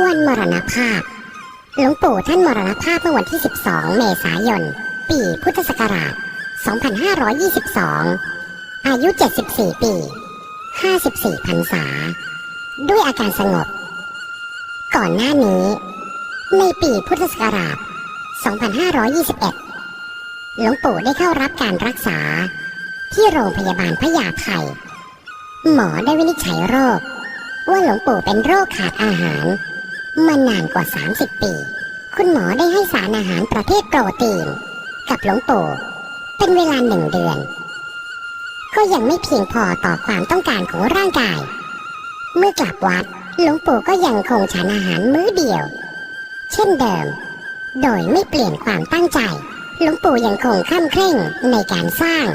วันมรณภาพ หลวงปู่ท่านมรณภาพเมื่อวันที่ 12 เมษายน ปีพุทธศักราช 2522 อายุ 74 ปี 54พรรษา ด้วยอาการสงบ ก่อนหน้านี้ ในปีพุทธศักราช 2521 หลวงปู่ได้เข้ารับการรักษาที่โรงพยาบาลพญาไทหมอได้วินิจฉัยโรคว่าหลวงปู่เป็นโรคขาดอาหาร มานานกว่า 30 ปี คุณหมอได้ให้สารอาหารประเภทโปรตีน กับหลวงปู่เป็นเวลาหนึ่งเดือน ก็ยังไม่เพียงพอต่อความต้องการของร่างกาย เมื่อกลับวัดหลวงปู่ก็ยังคงฉันอาหารมื้อเดียว เช่นเดิม โดยไม่เปลี่ยนความตั้งใจหลวงปู่ยังคงข้ามเคร่งในการสร้าง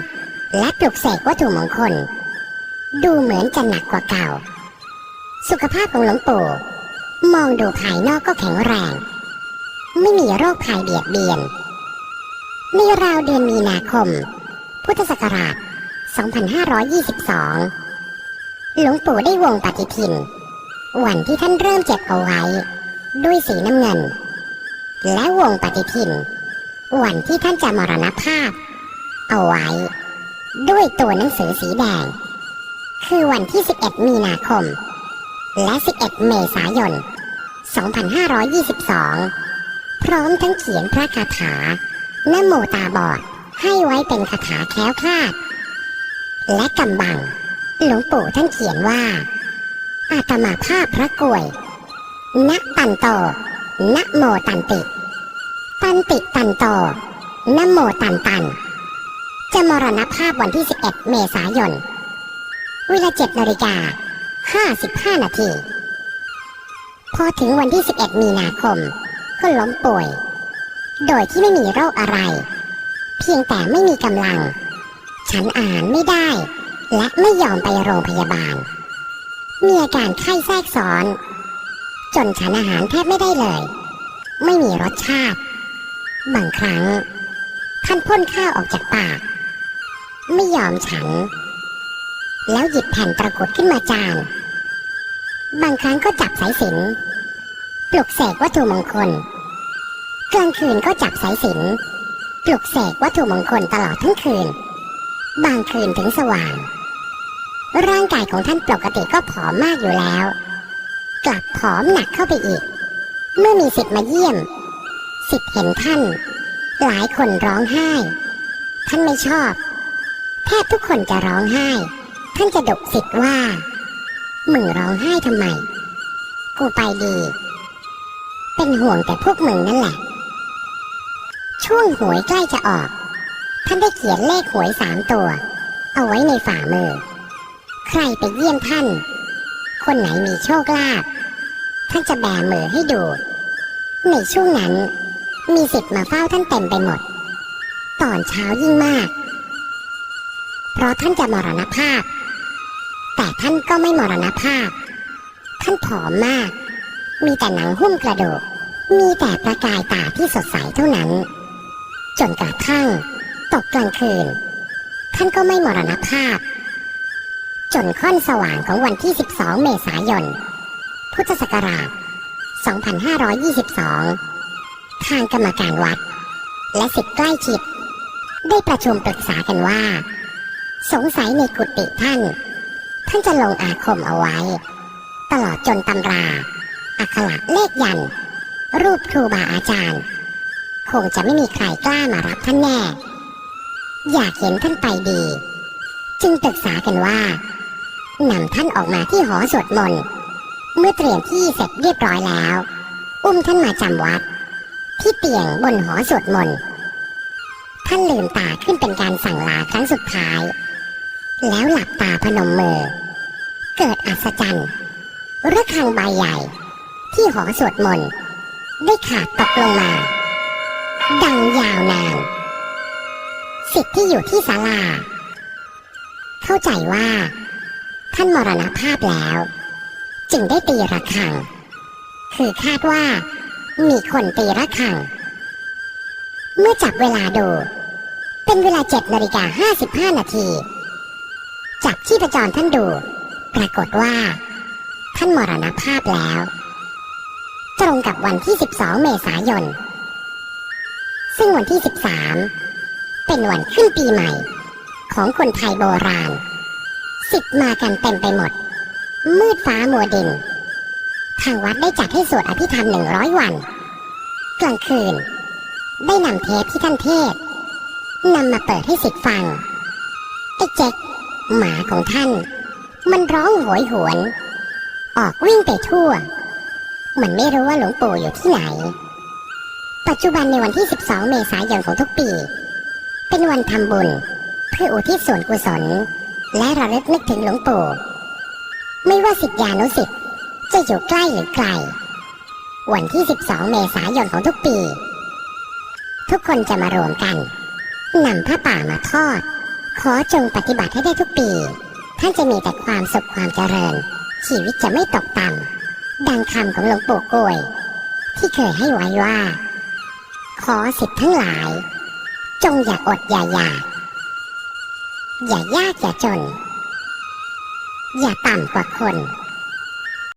และปลุกเสกวัตถุมงคล ดูเหมือนจะหนักกว่าเก่า สุขภาพของหลวงปู่ มองดูภายนอกก็แข็งแรง ไม่มีโรคภัยเบียดเบียน ในราวเดือนมีนาคม พุทธศักราช 2522 หลวงปู่ได้วงปฏิทิน วันที่ท่านเริ่มเจ็บเอาไว้ ด้วยสีน้ำเงิน และวงปฏิทิน วันที่ท่านจะมรณภาพ เอาไว้ ด้วยตัวหนังสือสีแดง คือวันที่ 11 มีนาคม และ 11 เมษายน 2522 พร้อมทั้งเขียนพระคาถานโมตาบอด ให้ไว้เป็นคาถาแคล้วคลาด และกำบัง หลวงปู่ท่านเขียนว่า อาตมาภาพพระกวยนะตันโตนโมตันติ ตันติตันโตนโมตันตัน จะมรณภาพวันที่ 11 เมษายน เวลา7นาฬิกา 55 นาที พอถึงวันที่ 11 มีนาคม ก็ล้มป่วย โดยที่ไม่มีโรคอะไร เพียงแต่ไม่มีกำลัง ฉันอาหารไม่ได้ และไม่ยอมไปโรงพยาบาล มีอาการไข้แทรกซ้อน จนฉันอาหารแทบไม่ได้เลย ไม่มีรสชาติ บางครั้งท่านพ่นข้าวออกจากปาก ไม่ยอมฉัน แล้วหยิบแผ่นตะกรุดขึ้นมาจาน บางครั้งก็จับสายสิญจนปลุกเสกวัตถุมงคลกลางคืนก็จับสายสิญจนปลุกเสกวัตถุมงคลตลอดทั้งคืน บางคืนถึงสว่าง ร่างกายของท่านปกติก็ผอมมากอยู่แล้ว กลับผอมหนักเข้าไปอีก เมื่อมีสิทธิ์มาเยี่ยม สิทธิ์เห็นท่าน หลายคนร้องไห้ ท่านไม่ชอบ แทบทุกคนจะร้องไห้ ท่านจะดุสิทธิ์ว่า มึงร้องไห้ทำไม กูไปดี เป็นห่วงแต่พวกมึงนั่นแหละ ช่วงหวยใกล้จะออก ท่านได้เขียนเลขหวยสามตัว เอาไว้ในฝ่ามือ ใครไปเยี่ยมท่าน คนไหนมีโชคลาภ ท่านจะแบมือให้ดู ในช่วงนั้น มีสิทธิ์มาเฝ้าท่านเต็มไปหมด ตอนเช้ายิ่งมาก เพราะท่านจะมรณภาพ แต่ท่านก็ไม่มรณภาพ ท่านผอมมาก มีแต่หนังหุ้มกระดูก มีแต่ประกายตาที่สดใสเท่านั้น จนกระทั่งตกกลางคืน ท่านก็ไม่มรณภาพ จนค่อนสว่างของวันที่ 12 เมษายน พุทธศักราช 2522 ทางกรรมการวัด และสิทธิ์ใกล้ชิด ได้ประชุมปรึกษากันว่า สงสัยในกุฏิท่าน ท่านจะลงอาคมเอาไว้ ตลอดจนตำราอักขระเลขยัน รูปครูบาอาจารย์ คงจะไม่มีใครกล้ามารับท่านแน่ อยากเห็นท่านไปดี จึงปรึกษากันว่านำท่านออกมาที่หอสวดมนต์เมื่อเตรียมที่เสร็จเรียบร้อยแล้ว อุ้มท่านมาจำวัด ที่เตียงบนหอสวดมนต์ท่านลืมตาขึ้นเป็นการสั่งลาครั้งสุดท้าย แล้วหลับตาพนมมือ เกิดอัศจรรย์ระฆังใบใหญ่ ที่หอสวดมนต์ได้ขาดตกลงมา ดังยาวนานสิทธิ์ที่อยู่ที่ศาลา เข้าใจว่า ท่านมรณภาพแล้ว จึงได้ตีระฆัง คือคาดว่า มีคนตีระฆัง เมื่อจับเวลาดู เป็นเวลาเจ็ดนาฬิกาห้าสิบห้านาที จับที่ประจรท่านดู ปรากฏว่า ท่านมรณภาพแล้ว ตรงกับวันที่ 12 เมษายน ซึ่งวันที่ 13 เป็นวันขึ้นปีใหม่ ของคนไทยโบราณ สิทธิ์มากันเต็มไปหมด มืดฟ้ามัวดิน ทางวัดได้จัดให้สวดอภิธรรมหนึ่งร้อยวัน กลางคืน ได้นำเทปที่ท่านเทศนำมาเปิดให้สิทธิ์ฟังไอ้เจ๊ก หมาของท่าน มันร้องโหยหวน ออกวิ่งไปทั่ว มันไม่รู้ว่าหลวงปู่อยู่ที่ไหน ปัจจุบันในวันที่ 12 เมษายนของทุกปี เป็นวันทำบุญ เพื่ออุทิศส่วนกุศล และระลึกนึกถึงหลวงปู่ ไม่ว่าสิทธิานุสิทธิ์จะอยู่ใกล้หรือไกล วันที่ 12 เมษายนของทุกปี ทุกคนจะมารวมกันนำผ้าป่ามาทอด ขอจงปฏิบัติให้ได้ทุกปี ท่านจะมีแต่ความสุขความเจริญ ชีวิตจะไม่ตกต่ำดังคำของหลวงปู่กล้วย ที่เคยให้ไว้ว่า ขอสิทธิ์ทั้งหลาย จงอย่าอดอย่าอยากอย่ายากอย่าจน อย่าต่ำกว่าคน